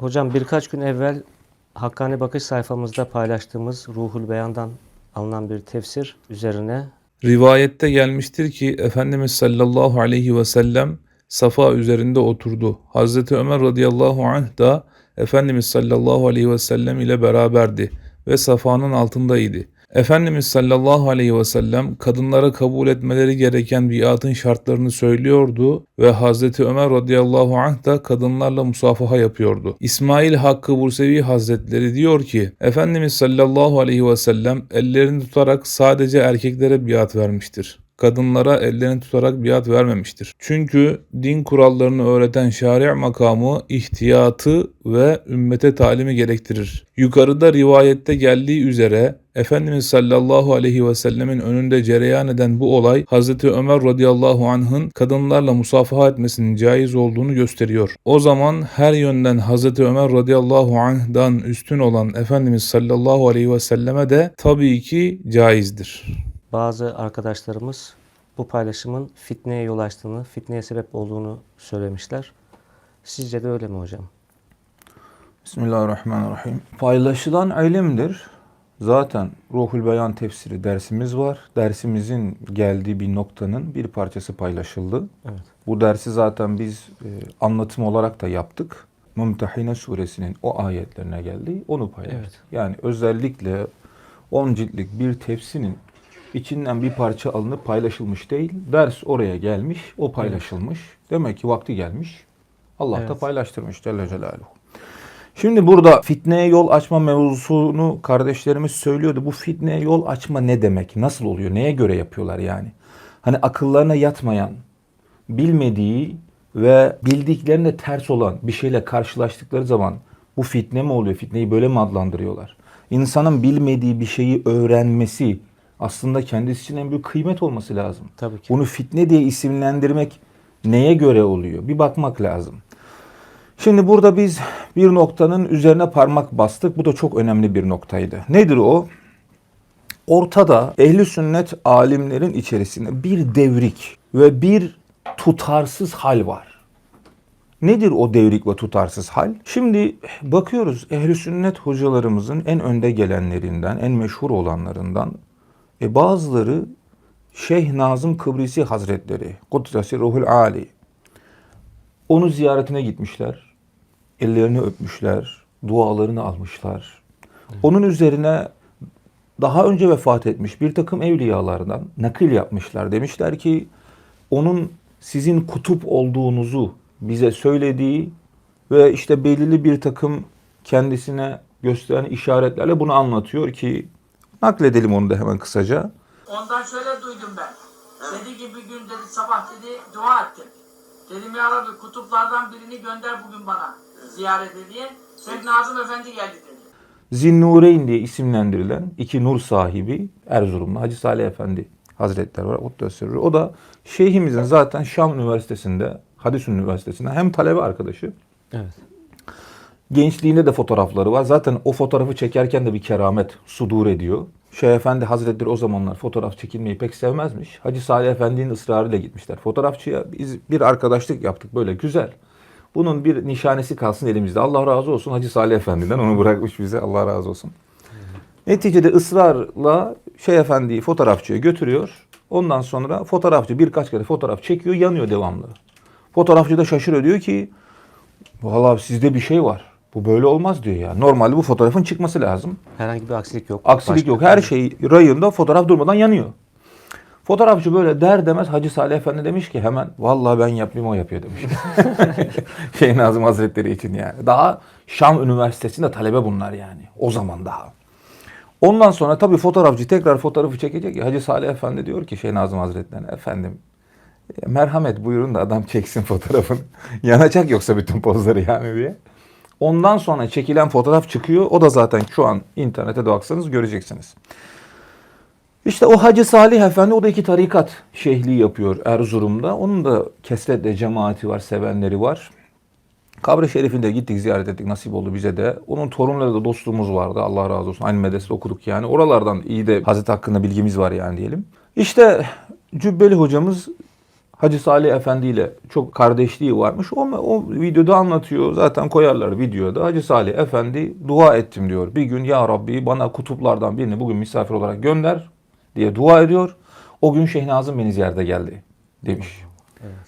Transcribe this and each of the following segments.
Hocam birkaç gün evvel Hakkani Bakış sayfamızda paylaştığımız Ruhul Beyan'dan alınan bir tefsir üzerine Rivayette gelmiştir ki Efendimiz sallallahu aleyhi ve sellem Safa üzerinde oturdu. Hazreti Ömer radıyallahu anh da Efendimiz sallallahu aleyhi ve sellem ile beraberdi ve Safa'nın altındaydı. Efendimiz sallallahu aleyhi ve sellem kadınlara kabul etmeleri gereken biatın şartlarını söylüyordu ve Hazreti Ömer radıyallahu anh da kadınlarla musafaha yapıyordu. İsmail Hakkı Bursevi Hazretleri diyor ki Efendimiz sallallahu aleyhi ve sellem ellerini tutarak sadece erkeklere biat vermiştir kadınlara ellerini tutarak biat vermemiştir. Çünkü din kurallarını öğreten şari' makamı ihtiyatı ve ümmete talimi gerektirir. Yukarıda rivayette geldiği üzere Efendimiz sallallahu aleyhi ve sellemin önünde cereyan eden bu olay Hazreti Ömer radıyallahu anh'ın kadınlarla musafaha etmesinin caiz olduğunu gösteriyor. O zaman her yönden Hazreti Ömer radıyallahu anh'dan üstün olan Efendimiz sallallahu aleyhi ve selleme de tabii ki caizdir. Bazı arkadaşlarımız bu paylaşımın fitneye yol açtığını, fitneye sebep olduğunu söylemişler. Sizce de öyle mi hocam? Bismillahirrahmanirrahim. Paylaşılan ilimdir. Zaten Ruhul Beyan tefsiri dersimiz var. Dersimizin geldiği bir noktanın bir parçası paylaşıldı. Evet. Bu dersi zaten biz e, anlatım olarak da yaptık. Mümtehine suresinin o ayetlerine geldi. Onu paylaştık. Evet. Yani özellikle 10 ciltlik bir tefsirin içinden bir parça alınıp paylaşılmış değil. Ders oraya gelmiş, o paylaşılmış. Demek ki vakti gelmiş. Allah da Evet. paylaştırmış Celle Celaluhu. Şimdi burada fitneye yol açma mevzusunu kardeşlerimiz söylüyordu. Bu fitneye yol açma ne demek? Nasıl oluyor? Neye göre yapıyorlar yani? Hani akıllarına yatmayan, bilmediği ve bildiklerine ters olan bir şeyle karşılaştıkları zaman bu fitne mi oluyor? Fitneyi böyle mi adlandırıyorlar? İnsanın bilmediği bir şeyi öğrenmesi aslında kendisi için en büyük kıymet olması lazım. Tabii ki. Bunu fitne diye isimlendirmek neye göre oluyor? Bir bakmak lazım. Şimdi burada biz bir noktanın üzerine parmak bastık. Bu da çok önemli bir noktaydı. Nedir o? Ortada ehli sünnet alimlerin içerisinde bir devrik ve bir tutarsız hal var. Nedir o devrik ve tutarsız hal? Şimdi bakıyoruz ehli sünnet hocalarımızın en önde gelenlerinden, en meşhur olanlarından e bazıları Şeyh Nazım Kıbrisi Hazretleri, Kuddesi Ruhul Ali. Onu ziyaretine gitmişler. Ellerini öpmüşler, dualarını almışlar. Onun üzerine daha önce vefat etmiş bir takım evliyalardan nakil yapmışlar. Demişler ki onun sizin kutup olduğunuzu bize söylediği ve işte belirli bir takım kendisine gösteren işaretlerle bunu anlatıyor ki nakledelim onu da hemen kısaca. Ondan şöyle duydum ben. Dedi ki bir gün dedi sabah dedi dua ettim. Dedim ya Rabbi kutuplardan birini gönder bugün bana ziyarete diye. Şeyh Nazım Efendi geldi dedi. Zinnureyn diye isimlendirilen iki nur sahibi Erzurumlu Hacı Salih Efendi Hazretleri var. O da, sırrı. o da şeyhimizin zaten Şam Üniversitesi'nde, Hadis Üniversitesi'nde hem talebe arkadaşı, Evet. Gençliğinde de fotoğrafları var. Zaten o fotoğrafı çekerken de bir keramet sudur ediyor. Şeyh Efendi Hazretleri o zamanlar fotoğraf çekilmeyi pek sevmezmiş. Hacı Salih Efendi'nin ısrarıyla gitmişler. Fotoğrafçıya biz bir arkadaşlık yaptık böyle güzel. Bunun bir nişanesi kalsın elimizde. Allah razı olsun Hacı Salih Efendi'den onu bırakmış bize. Allah razı olsun. Neticede ısrarla Şeyh Efendi'yi fotoğrafçıya götürüyor. Ondan sonra fotoğrafçı birkaç kere fotoğraf çekiyor, yanıyor devamlı. Fotoğrafçı da şaşırıyor diyor ki Vallahi sizde bir şey var. Bu böyle olmaz diyor ya. Normalde bu fotoğrafın çıkması lazım. Herhangi bir aksilik yok. Aksilik Başka- yok. Her şey rayında fotoğraf durmadan yanıyor. Fotoğrafçı böyle der demez Hacı Salih Efendi demiş ki hemen vallahi ben yapmayayım o yapıyor demiş. şey Nazım Hazretleri için yani. Daha Şam Üniversitesi'nde talebe bunlar yani. O zaman daha. Ondan sonra tabii fotoğrafçı tekrar fotoğrafı çekecek ya Hacı Salih Efendi diyor ki şey Nazım Hazretleri'ne efendim e, merhamet buyurun da adam çeksin fotoğrafını. Yanacak yoksa bütün pozları yani diye. Ondan sonra çekilen fotoğraf çıkıyor. O da zaten şu an internete de baksanız göreceksiniz. İşte o Hacı Salih Efendi o da iki tarikat şeyhliği yapıyor Erzurum'da. Onun da kesretle cemaati var, sevenleri var. Kabri Şerif'inde gittik ziyaret ettik nasip oldu bize de. Onun torunları da dostluğumuz vardı Allah razı olsun. Aynı medresede okuduk yani. Oralardan iyi de Hazreti hakkında bilgimiz var yani diyelim. İşte Cübbeli hocamız Hacı Salih Efendi ile çok kardeşliği varmış. O, o videoda anlatıyor. Zaten koyarlar videoda. Hacı Salih Efendi dua ettim diyor. Bir gün ya Rabbi bana kutuplardan birini bugün misafir olarak gönder diye dua ediyor. O gün Şeyh Nazım beni ziyarete geldi demiş.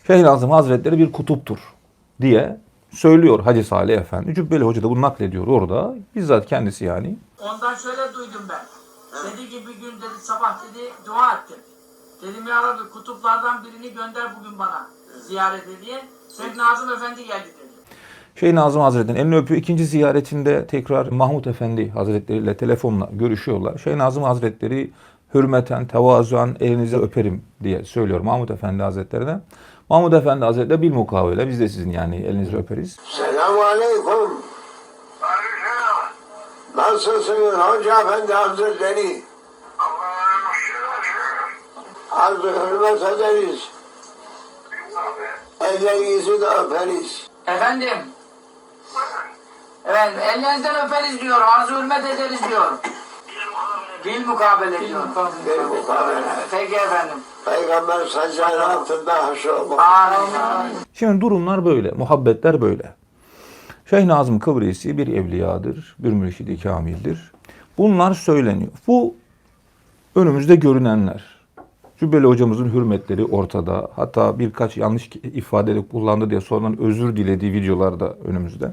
Şeyh Nazım Hazretleri bir kutuptur diye söylüyor Hacı Salih Efendi. Cübbeli Hoca da bunu naklediyor orada. Bizzat kendisi yani. Ondan şöyle duydum ben. Dedi ki bir gün dedi sabah dedi dua ettim. Dedim ya Rabbi kutuplardan birini gönder bugün bana ziyarete diye. Şeyh Nazım Efendi geldi dedi. Şeyh Nazım Hazretleri'nin elini öpüyor. İkinci ziyaretinde tekrar Mahmut Efendi Hazretleri ile telefonla görüşüyorlar. Şeyh Nazım Hazretleri hürmeten, tevazuan elinizi öperim diye söylüyor Mahmut Efendi Hazretlerine. Mahmut Efendi Hazretleri bil mukavele biz de sizin yani elinizi öperiz. Selamun Aleyküm. Nasılsınız Hoca Efendi Hazretleri? Arzu hürmet ederiz. Ellerinizi de öperiz. Efendim. Evet ellerinizden öperiz diyor. Arzu hürmet ederiz diyor. Bil mukabele diyor. Bir mukabele. Peki efendim. Peygamber saccağın altında haşroluk. Amin. Şimdi durumlar böyle, muhabbetler böyle. Şeyh Nazım Kıbrisi bir evliyadır, bir mürşidi kamildir. Bunlar söyleniyor. Bu önümüzde görünenler. Cübbeli hocamızın hürmetleri ortada. Hatta birkaç yanlış ifade kullandı diye sonradan özür dilediği videolar da önümüzde.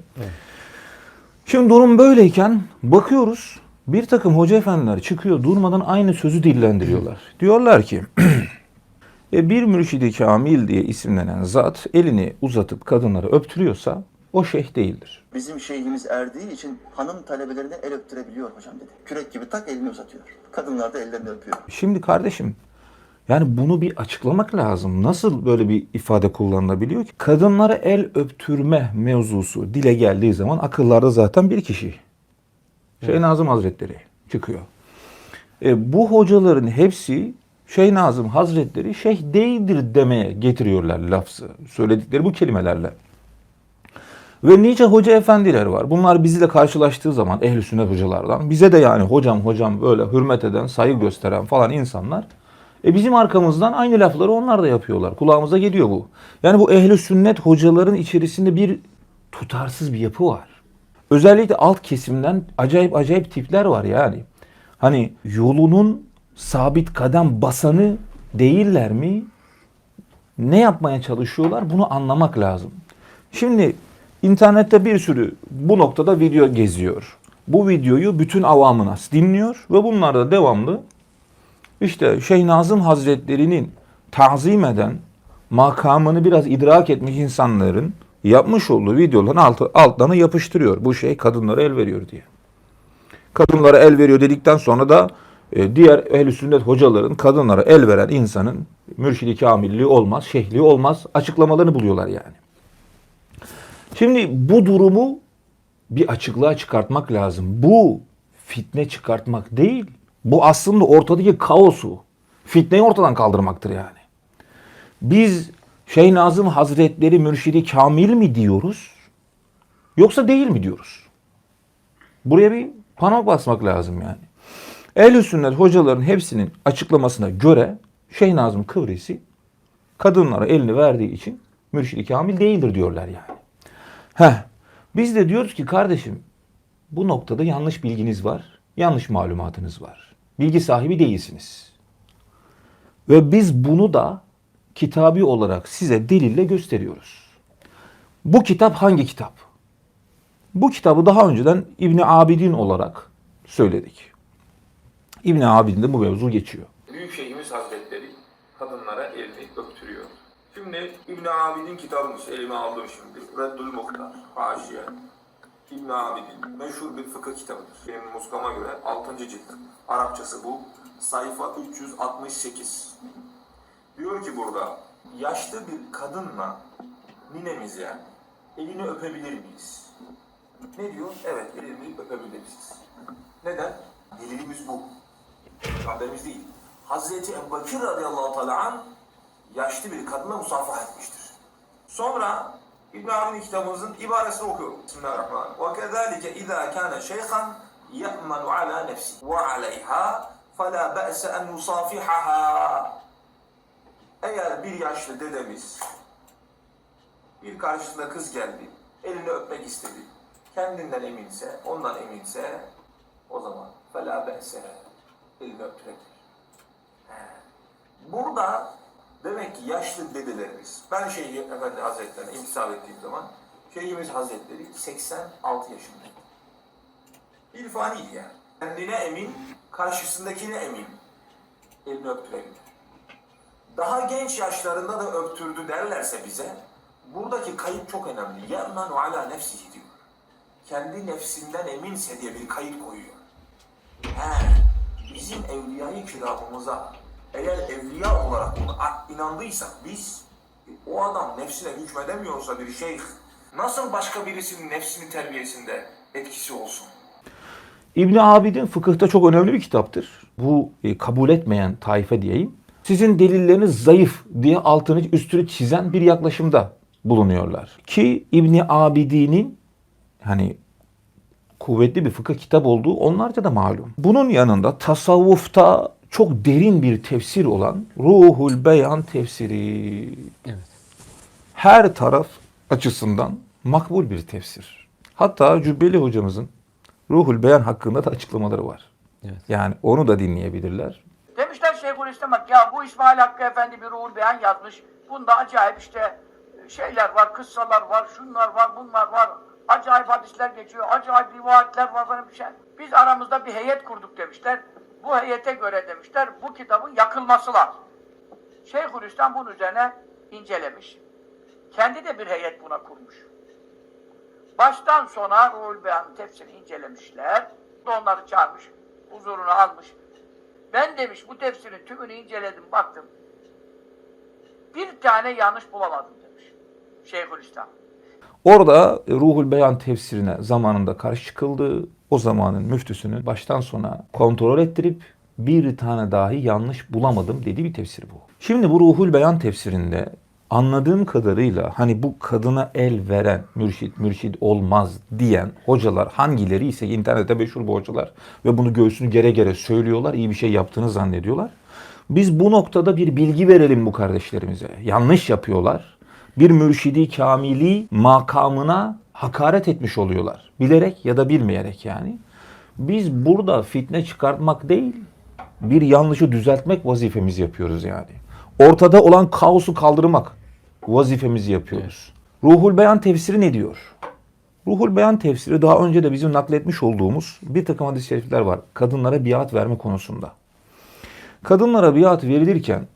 Şimdi durum böyleyken bakıyoruz bir takım hoca efendiler çıkıyor durmadan aynı sözü dillendiriyorlar. Diyorlar ki e, bir mürşidi kamil diye isimlenen zat elini uzatıp kadınları öptürüyorsa o şeyh değildir. Bizim şeyhimiz erdiği için hanım talebelerine el öptürebiliyor hocam dedi. Kürek gibi tak elini uzatıyor. Kadınlar da ellerini öpüyor. Şimdi kardeşim yani bunu bir açıklamak lazım. Nasıl böyle bir ifade kullanılabiliyor ki? Kadınlara el öptürme mevzusu dile geldiği zaman akıllarda zaten bir kişi. Şeyh Nazım Hazretleri çıkıyor. E, bu hocaların hepsi Şeyh Nazım Hazretleri şeyh değildir demeye getiriyorlar lafzı. Söyledikleri bu kelimelerle. Ve nice hoca efendiler var. Bunlar bizle karşılaştığı zaman ehl sünnet hocalardan bize de yani hocam hocam böyle hürmet eden, saygı gösteren falan insanlar e bizim arkamızdan aynı lafları onlar da yapıyorlar. Kulağımıza geliyor bu. Yani bu ehli sünnet hocaların içerisinde bir tutarsız bir yapı var. Özellikle alt kesimden acayip acayip tipler var yani. Hani yolunun sabit kadem basanı değiller mi? Ne yapmaya çalışıyorlar? Bunu anlamak lazım. Şimdi internette bir sürü bu noktada video geziyor. Bu videoyu bütün avamı nas dinliyor ve bunlar da devamlı işte Şeyh Nazım Hazretleri'nin tazim eden, makamını biraz idrak etmiş insanların yapmış olduğu videoların altı, altlarına yapıştırıyor. Bu şey kadınlara el veriyor diye. Kadınlara el veriyor dedikten sonra da e, diğer ehl sünnet hocaların kadınlara el veren insanın mürşidi kamilliği olmaz, şeyhliği olmaz açıklamalarını buluyorlar yani. Şimdi bu durumu bir açıklığa çıkartmak lazım. Bu fitne çıkartmak değil. Bu aslında ortadaki kaosu, fitneyi ortadan kaldırmaktır yani. Biz Şeyh Nazım Hazretleri mürşidi kamil mi diyoruz? Yoksa değil mi diyoruz? Buraya bir parmak basmak lazım yani. Ehl-i sünnet hocaların hepsinin açıklamasına göre Şeyh Nazım Kıvrisi kadınlara elini verdiği için mürşidi kamil değildir diyorlar yani. Heh, biz de diyoruz ki kardeşim bu noktada yanlış bilginiz var, yanlış malumatınız var. Bilgi sahibi değilsiniz. Ve biz bunu da kitabi olarak size delille gösteriyoruz. Bu kitap hangi kitap? Bu kitabı daha önceden İbni Abidin olarak söyledik. İbni Abidin'de bu mevzu geçiyor. Büyük Şeyhimiz Hazretleri kadınlara elini öptürüyor. Şimdi İbn Abidin kitabımız elime aldım şimdi. Reddül Muhtar, Haşiye. İbn Abidin meşhur bir fıkıh kitabıdır. Benim muskama göre 6. cilt. Arapçası bu. Sayfa 368. Diyor ki burada yaşlı bir kadınla ninemiz yani elini öpebilir miyiz? Ne diyor? Evet elini öpebiliriz. Neden? Delilimiz bu. Peygamberimiz değil. Hazreti Ebubekir radıyallahu teala yaşlı bir kadınla musafaha etmiştir. Sonra İbn Abidin kitabımızın ibaresini okuyorum. Bismillahirrahmanirrahim. Ve kezalike izâ kâne şeyhan ye'menu ala nefsi ve aleyha فَلَا بَأْسَ أَنْ يُصَافِحَهَا Eğer bir yaşlı dedemiz bir karşısında kız geldi, elini öpmek istedi. Kendinden eminse, ondan eminse o zaman fela bense elini öptürebilir. He. Burada demek ki yaşlı dedelerimiz, ben Şeyh Efendi Hazretlerine imtisal ettiğim zaman Şeyhimiz Hazretleri 86 yaşında. İrfaniydi yani. Kendine emin, karşısındakine emin. Elini öptürebilir. Daha genç yaşlarında da öptürdü derlerse bize, buradaki kayıt çok önemli. Yemmen ala nefsihi diyor. Kendi nefsinden eminse diye bir kayıt koyuyor. He, bizim evliyayı kiramımıza eğer evliya olarak buna inandıysak biz, o adam nefsine hükmedemiyorsa bir şeyh, nasıl başka birisinin nefsinin terbiyesinde etkisi olsun? İbn Abidin fıkıhta çok önemli bir kitaptır. Bu e, kabul etmeyen taife diyeyim. Sizin delilleriniz zayıf diye altını üstünü çizen bir yaklaşımda bulunuyorlar. Ki İbn Abidin'in hani kuvvetli bir fıkıh kitap olduğu onlarca da malum. Bunun yanında tasavvufta çok derin bir tefsir olan Ruhul Beyan tefsiri. Evet. Her taraf açısından makbul bir tefsir. Hatta Cübbeli hocamızın Ruhul Beyan hakkında da açıklamaları var. Evet. Yani onu da dinleyebilirler. Demişler Şeyhülislam bak ya bu İsmail Hakkı Efendi bir ruhul beyan yazmış. Bunda acayip işte şeyler var, kıssalar var, şunlar var, bunlar var. Acayip hadisler geçiyor, acayip rivayetler var falan bir şey. Biz aramızda bir heyet kurduk demişler. Bu heyete göre demişler bu kitabın yakılması lazım. Şeyhülislam bunun üzerine incelemiş. Kendi de bir heyet buna kurmuş. Baştan sona Ruhul Beyan'ın tefsirini incelemişler. Onları çağırmış, huzuruna almış. Ben demiş bu tefsirin tümünü inceledim, baktım. Bir tane yanlış bulamadım demiş. Şeyhülislam. Orada Ruhul Beyan tefsirine zamanında karşı çıkıldı. O zamanın müftüsünün baştan sona kontrol ettirip bir tane dahi yanlış bulamadım dediği bir tefsir bu. Şimdi bu Ruhul Beyan tefsirinde anladığım kadarıyla hani bu kadına el veren mürşit mürşit olmaz diyen hocalar hangileri ise internette meşhur bu hocalar ve bunu göğsünü gere gere söylüyorlar iyi bir şey yaptığını zannediyorlar. Biz bu noktada bir bilgi verelim bu kardeşlerimize. Yanlış yapıyorlar. Bir mürşidi kamili makamına hakaret etmiş oluyorlar. Bilerek ya da bilmeyerek yani. Biz burada fitne çıkartmak değil, bir yanlışı düzeltmek vazifemizi yapıyoruz yani. Ortada olan kaosu kaldırmak vazifemizi yapıyoruz. Ruhul Beyan tefsiri ne diyor? Ruhul Beyan tefsiri daha önce de bizim nakletmiş olduğumuz bir takım hadis-i şerifler var. Kadınlara biat verme konusunda. Kadınlara biat verilirken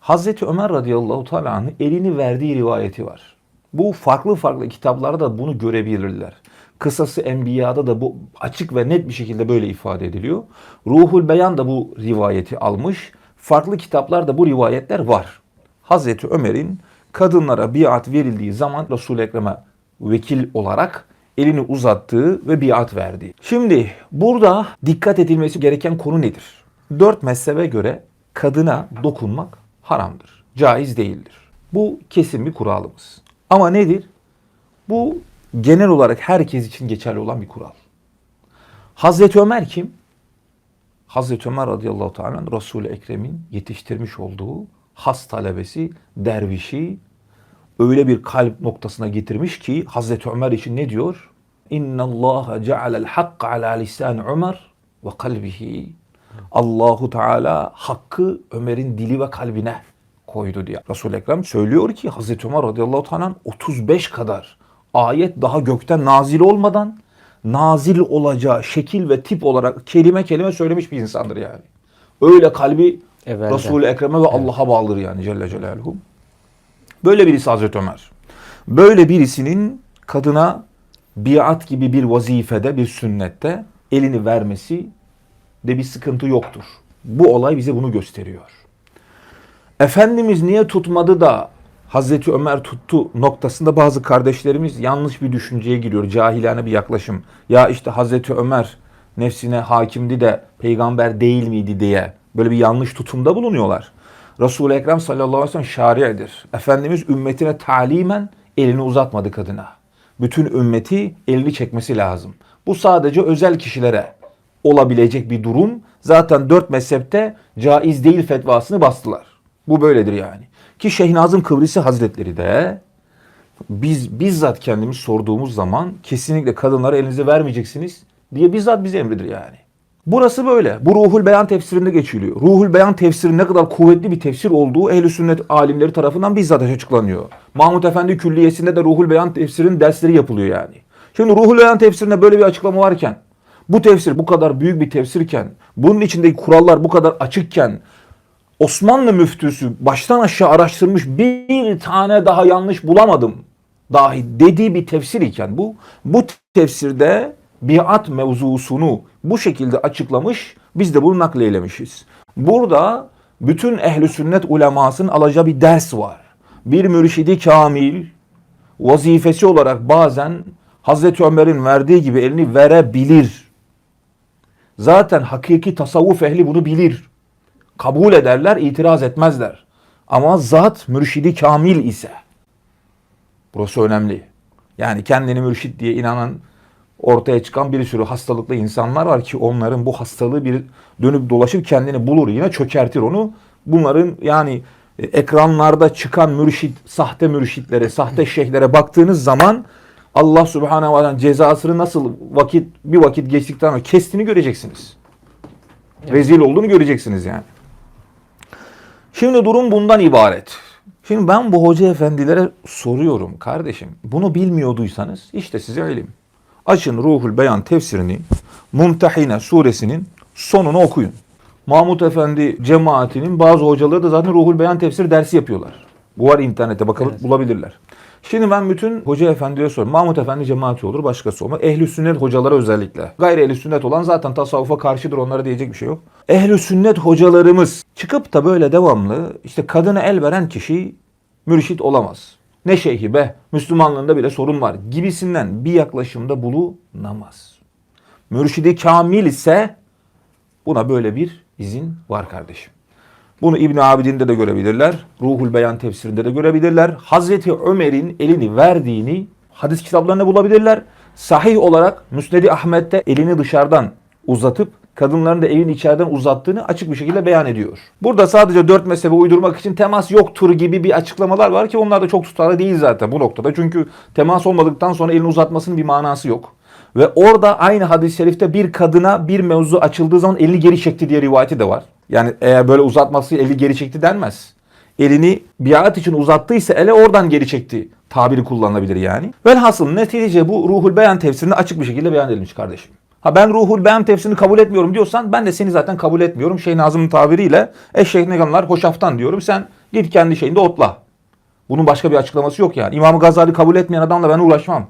Hazreti Ömer radıyallahu teala elini verdiği rivayeti var. Bu farklı farklı kitaplarda da bunu görebilirler. Kısası Enbiya'da da bu açık ve net bir şekilde böyle ifade ediliyor. Ruhul Beyan da bu rivayeti almış. Farklı kitaplarda bu rivayetler var. Hazreti Ömer'in kadınlara biat verildiği zaman Resul-i Ekrem'e vekil olarak elini uzattığı ve biat verdiği. Şimdi burada dikkat edilmesi gereken konu nedir? Dört mezhebe göre kadına dokunmak haramdır. Caiz değildir. Bu kesin bir kuralımız. Ama nedir? Bu genel olarak herkes için geçerli olan bir kural. Hazreti Ömer kim? Hazreti Ömer radıyallahu teala Resul-i Ekrem'in yetiştirmiş olduğu has talebesi, dervişi öyle bir kalp noktasına getirmiş ki Hazreti Ömer için ne diyor? İnna Allah cealel hakka ala lisan Ömer ve kalbihi. Allahu Teala hakkı Ömer'in dili ve kalbine koydu diye. Resul-i Ekrem söylüyor ki Hazreti Ömer radıyallahu teala 35 kadar ayet daha gökten nazil olmadan nazil olacağı şekil ve tip olarak kelime kelime söylemiş bir insandır yani. Öyle kalbi Evvelden. Resul-i Ekrem'e ve Allah'a bağlıdır yani Celle Celaluhu. Böyle birisi Hazreti Ömer. Böyle birisinin kadına biat gibi bir vazifede, bir sünnette elini vermesi de bir sıkıntı yoktur. Bu olay bize bunu gösteriyor. Efendimiz niye tutmadı da Hazreti Ömer tuttu noktasında bazı kardeşlerimiz yanlış bir düşünceye giriyor. Cahilane bir yaklaşım. Ya işte Hazreti Ömer nefsine hakimdi de peygamber değil miydi diye böyle bir yanlış tutumda bulunuyorlar. Resul-i Ekrem sallallahu aleyhi ve sellem şari'dir. Efendimiz ümmetine talimen elini uzatmadı kadına. Bütün ümmeti elini çekmesi lazım. Bu sadece özel kişilere olabilecek bir durum. Zaten dört mezhepte caiz değil fetvasını bastılar. Bu böyledir yani. Ki Şeyh Nazım Kıbrisi Hazretleri de biz bizzat kendimiz sorduğumuz zaman kesinlikle kadınları elinize vermeyeceksiniz diye bizzat bize emredir yani. Burası böyle. Bu Ruhul Beyan tefsirinde geçiliyor. Ruhul Beyan tefsirinin ne kadar kuvvetli bir tefsir olduğu ehl sünnet alimleri tarafından bizzat açıklanıyor. Mahmut Efendi Külliyesi'nde de Ruhul Beyan tefsirinin dersleri yapılıyor yani. Şimdi Ruhul Beyan tefsirinde böyle bir açıklama varken, bu tefsir bu kadar büyük bir tefsirken, bunun içindeki kurallar bu kadar açıkken, Osmanlı müftüsü baştan aşağı araştırmış bir tane daha yanlış bulamadım dahi dediği bir tefsir iken bu, bu tefsirde biat mevzusunu bu şekilde açıklamış, biz de bunu nakleylemişiz. Burada bütün ehli sünnet ulemasının alacağı bir ders var. Bir mürşidi kamil vazifesi olarak bazen Hazreti Ömer'in verdiği gibi elini verebilir. Zaten hakiki tasavvuf ehli bunu bilir kabul ederler, itiraz etmezler. Ama zat mürşidi kamil ise, burası önemli. Yani kendini mürşit diye inanan, ortaya çıkan bir sürü hastalıklı insanlar var ki onların bu hastalığı bir dönüp dolaşıp kendini bulur yine çökertir onu. Bunların yani e, ekranlarda çıkan mürşit, sahte mürşitlere, sahte şeyhlere baktığınız zaman Allah Subhanahu ve Teala cezasını nasıl vakit bir vakit geçtikten sonra kestiğini göreceksiniz. Rezil olduğunu göreceksiniz yani. Şimdi durum bundan ibaret. Şimdi ben bu hoca efendilere soruyorum kardeşim. Bunu bilmiyorduysanız işte size öyleyim. Açın Ruhul Beyan tefsirini Mumtehine suresinin sonunu okuyun. Mahmut Efendi cemaatinin bazı hocaları da zaten Ruhul Beyan tefsiri dersi yapıyorlar. Bu var internette bakalım Evet. bulabilirler. Şimdi ben bütün hoca efendilere soruyorum. Mahmut Efendi cemaati olur başkası olmaz. Ehli sünnet hocalara özellikle. Gayri ehli sünnet olan zaten tasavvufa karşıdır onlara diyecek bir şey yok. Ehli sünnet hocalarımız çıkıp da böyle devamlı işte kadına el veren kişi mürşit olamaz. Ne şeyhi be Müslümanlığında bile sorun var gibisinden bir yaklaşımda bulunamaz. Mürşidi kamil ise buna böyle bir izin var kardeşim. Bunu İbn Abidin'de de görebilirler. Ruhul Beyan tefsirinde de görebilirler. Hazreti Ömer'in elini verdiğini hadis kitaplarında bulabilirler. Sahih olarak Müsned-i Ahmet'te elini dışarıdan uzatıp kadınların da elini içeriden uzattığını açık bir şekilde beyan ediyor. Burada sadece dört mezhebe uydurmak için temas yoktur gibi bir açıklamalar var ki onlar da çok tutarlı değil zaten bu noktada. Çünkü temas olmadıktan sonra elini uzatmasının bir manası yok. Ve orada aynı hadis-i şerifte bir kadına bir mevzu açıldığı zaman elini geri çekti diye rivayeti de var. Yani eğer böyle uzatması eli geri çekti denmez. Elini biat için uzattıysa ele oradan geri çekti tabiri kullanılabilir yani. Velhasıl netice bu Ruhul Beyan tefsirinde açık bir şekilde beyan edilmiş kardeşim. Ha ben Ruhul Beyan tefsirini kabul etmiyorum diyorsan ben de seni zaten kabul etmiyorum. Şeyh Nazım'ın tabiriyle eşek neganlar hoşaftan diyorum. Sen git kendi şeyinde otla. Bunun başka bir açıklaması yok yani. İmam Gazali kabul etmeyen adamla ben uğraşmam.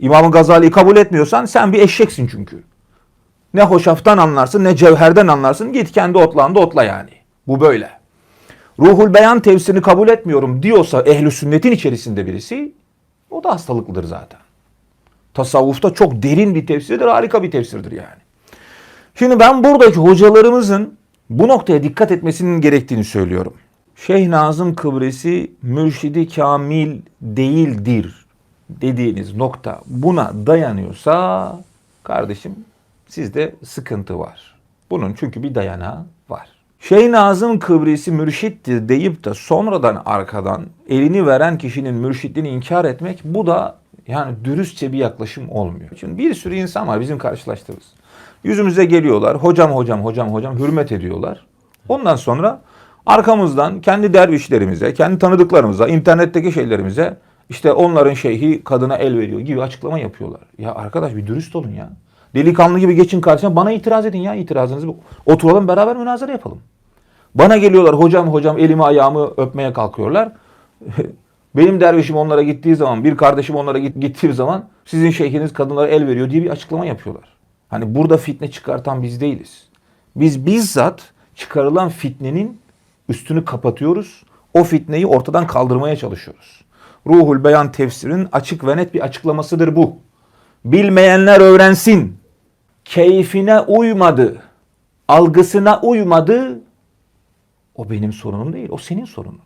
İmam Gazali'yi kabul etmiyorsan sen bir eşeksin çünkü. Ne hoşaftan anlarsın ne cevherden anlarsın. Git kendi otlağında otla yani. Bu böyle. Ruhul Beyan tefsirini kabul etmiyorum diyorsa ehli sünnetin içerisinde birisi o da hastalıklıdır zaten. Tasavvufta çok derin bir tefsirdir, harika bir tefsirdir yani. Şimdi ben buradaki hocalarımızın bu noktaya dikkat etmesinin gerektiğini söylüyorum. Şeyh Nazım Kıbrisi mürşidi kamil değildir dediğiniz nokta buna dayanıyorsa kardeşim sizde sıkıntı var. Bunun çünkü bir dayanağı var. Şeyh Nazım Kıbrisi mürşittir deyip de sonradan arkadan elini veren kişinin mürşitliğini inkar etmek bu da yani dürüstçe bir yaklaşım olmuyor. Şimdi bir sürü insan var bizim karşılaştığımız. Yüzümüze geliyorlar. Hocam hocam hocam hocam hürmet ediyorlar. Ondan sonra arkamızdan kendi dervişlerimize, kendi tanıdıklarımıza, internetteki şeylerimize işte onların şeyhi kadına el veriyor gibi açıklama yapıyorlar. Ya arkadaş bir dürüst olun ya. Delikanlı gibi geçin karşısına bana itiraz edin ya itirazınızı. Oturalım beraber münazara yapalım. Bana geliyorlar hocam hocam elimi ayağımı öpmeye kalkıyorlar. Benim dervişim onlara gittiği zaman, bir kardeşim onlara git, gittiği zaman sizin şeyhiniz kadınlara el veriyor diye bir açıklama yapıyorlar. Hani burada fitne çıkartan biz değiliz. Biz bizzat çıkarılan fitnenin üstünü kapatıyoruz. O fitneyi ortadan kaldırmaya çalışıyoruz. Ruhul Beyan tefsirinin açık ve net bir açıklamasıdır bu. Bilmeyenler öğrensin. Keyfine uymadı. Algısına uymadı. O benim sorunum değil. O senin sorunun.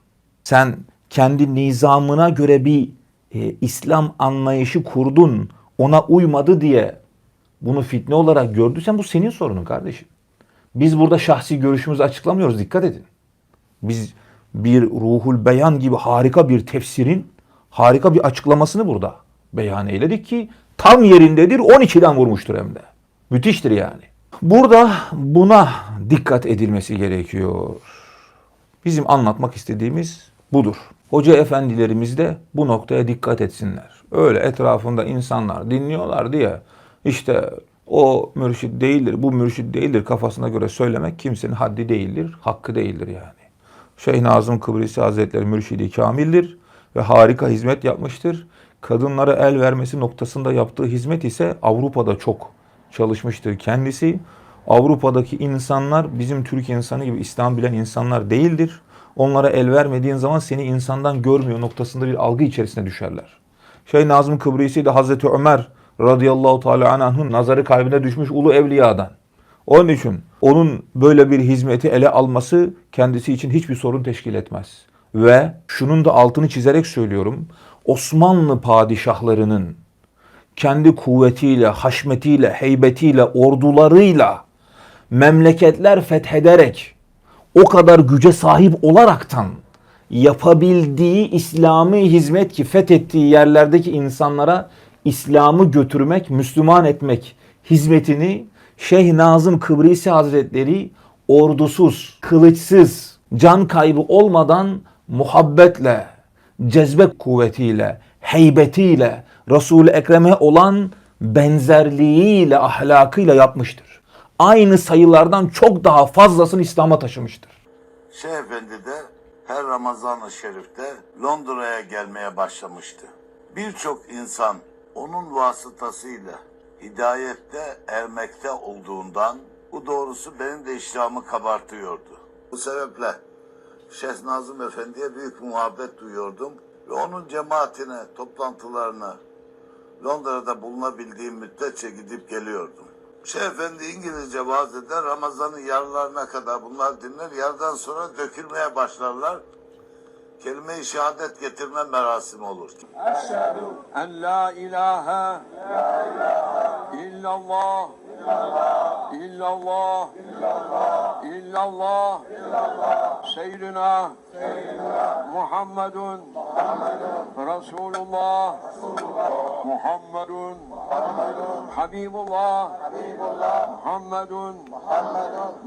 Sen kendi nizamına göre bir e, İslam anlayışı kurdun. Ona uymadı diye bunu fitne olarak gördüysen bu senin sorunun kardeşim. Biz burada şahsi görüşümüzü açıklamıyoruz. Dikkat edin. Biz bir ruhul beyan gibi harika bir tefsirin harika bir açıklamasını burada beyan eyledik ki tam yerindedir 12'den vurmuştur hem de. Müthiştir yani. Burada buna dikkat edilmesi gerekiyor. Bizim anlatmak istediğimiz budur. Hoca efendilerimiz de bu noktaya dikkat etsinler. Öyle etrafında insanlar dinliyorlar diye işte o mürşit değildir, bu mürşit değildir kafasına göre söylemek kimsenin haddi değildir, hakkı değildir yani. Şeyh Nazım Kıbrisi Hazretleri mürşidi kamildir ve harika hizmet yapmıştır. Kadınlara el vermesi noktasında yaptığı hizmet ise Avrupa'da çok çalışmıştır kendisi. Avrupa'daki insanlar bizim Türk insanı gibi İslam bilen insanlar değildir. Onlara el vermediğin zaman seni insandan görmüyor noktasında bir algı içerisine düşerler. Şey Nazım Kıbrisi de Hazreti Ömer radıyallahu teala anh'ın nazarı kalbine düşmüş ulu evliyadan. Onun için onun böyle bir hizmeti ele alması kendisi için hiçbir sorun teşkil etmez. Ve şunun da altını çizerek söylüyorum. Osmanlı padişahlarının kendi kuvvetiyle, haşmetiyle, heybetiyle, ordularıyla memleketler fethederek o kadar güce sahip olaraktan yapabildiği İslami hizmet ki fethettiği yerlerdeki insanlara İslam'ı götürmek, Müslüman etmek hizmetini Şeyh Nazım Kıbrisi Hazretleri ordusuz, kılıçsız, can kaybı olmadan muhabbetle, cezbe kuvvetiyle, heybetiyle, Resul-i Ekrem'e olan benzerliğiyle, ahlakıyla yapmıştır. Aynı sayılardan çok daha fazlasını İslam'a taşımıştır. Şeyh Efendi de her Ramazan-ı Şerif'te Londra'ya gelmeye başlamıştı. Birçok insan onun vasıtasıyla hidayette ermekte olduğundan bu doğrusu benim de iştahımı kabartıyordu. Bu sebeple Şeyh Nazım Efendi'ye büyük muhabbet duyuyordum ve onun cemaatine, toplantılarına Londra'da bulunabildiğim müddetçe gidip geliyordum. Şeyh Efendi İngilizce vaaz eder, Ramazan'ın yarılarına kadar bunlar dinler, yarıdan sonra dökülmeye başlarlar. Kelime-i şehadet getirme merasimi olur. En la ilahe illallah illallah illallah seyyidina Muhammedun Resulullah. Muhammedun Habibullah. Muhammedun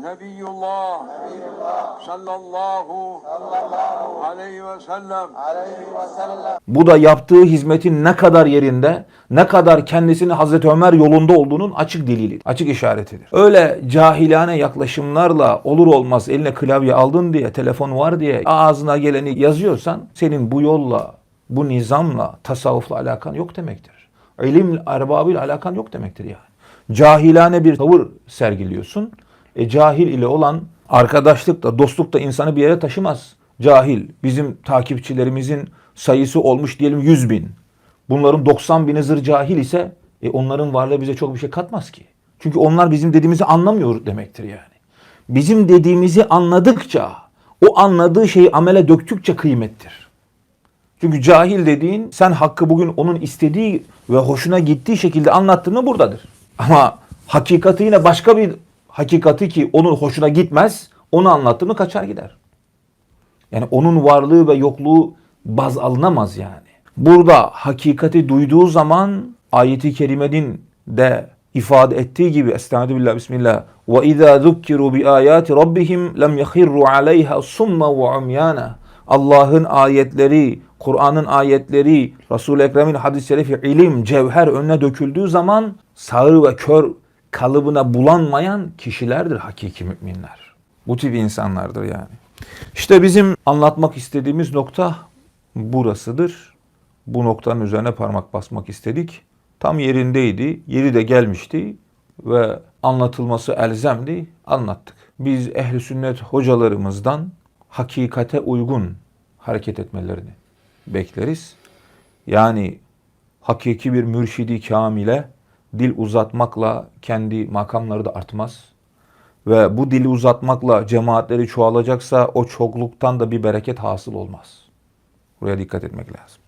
Nebiyullah. Sallallahu aleyhi ve sellem. Bu da yaptığı hizmetin ne kadar yerinde, ne kadar kendisini Hazreti Ömer yolunda olduğunun açık delili, açık işaretidir. Öyle cahilane yaklaşımlarla olur olmaz eline klavye aldın diye, telefon var diye ağzına geleni yazıyorsan senin bu yolla, bu nizamla, tasavvufla alakan yok demektir. İlim erbabıyla alakan yok demektir yani. Cahilane bir tavır sergiliyorsun. E, cahil ile olan arkadaşlık da, dostluk da insanı bir yere taşımaz. Cahil, bizim takipçilerimizin sayısı olmuş diyelim 100 bin. Bunların 90 bini zır cahil ise e, onların varlığı bize çok bir şey katmaz ki. Çünkü onlar bizim dediğimizi anlamıyor demektir yani. Bizim dediğimizi anladıkça, o anladığı şeyi amele döktükçe kıymettir. Çünkü cahil dediğin sen hakkı bugün onun istediği ve hoşuna gittiği şekilde anlattın mı buradadır. Ama hakikati yine başka bir hakikati ki onun hoşuna gitmez onu anlattı mı kaçar gider. Yani onun varlığı ve yokluğu baz alınamaz yani. Burada hakikati duyduğu zaman ayeti kerimenin de ifade ettiği gibi Estaizu billah bismillah ve izâ zukkiru bi ayati rabbihim lem yahirru aleyha summa ve umyana Allah'ın ayetleri, Kur'an'ın ayetleri, Resul-i Ekrem'in hadis-i şerifi, ilim, cevher önüne döküldüğü zaman sağır ve kör kalıbına bulanmayan kişilerdir hakiki müminler. Bu tip insanlardır yani. İşte bizim anlatmak istediğimiz nokta burasıdır. Bu noktanın üzerine parmak basmak istedik. Tam yerindeydi, yeri de gelmişti ve anlatılması elzemdi, anlattık. Biz ehli sünnet hocalarımızdan hakikate uygun hareket etmelerini bekleriz. Yani hakiki bir mürşidi kamile dil uzatmakla kendi makamları da artmaz. Ve bu dili uzatmakla cemaatleri çoğalacaksa o çokluktan da bir bereket hasıl olmaz. Buraya dikkat etmek lazım.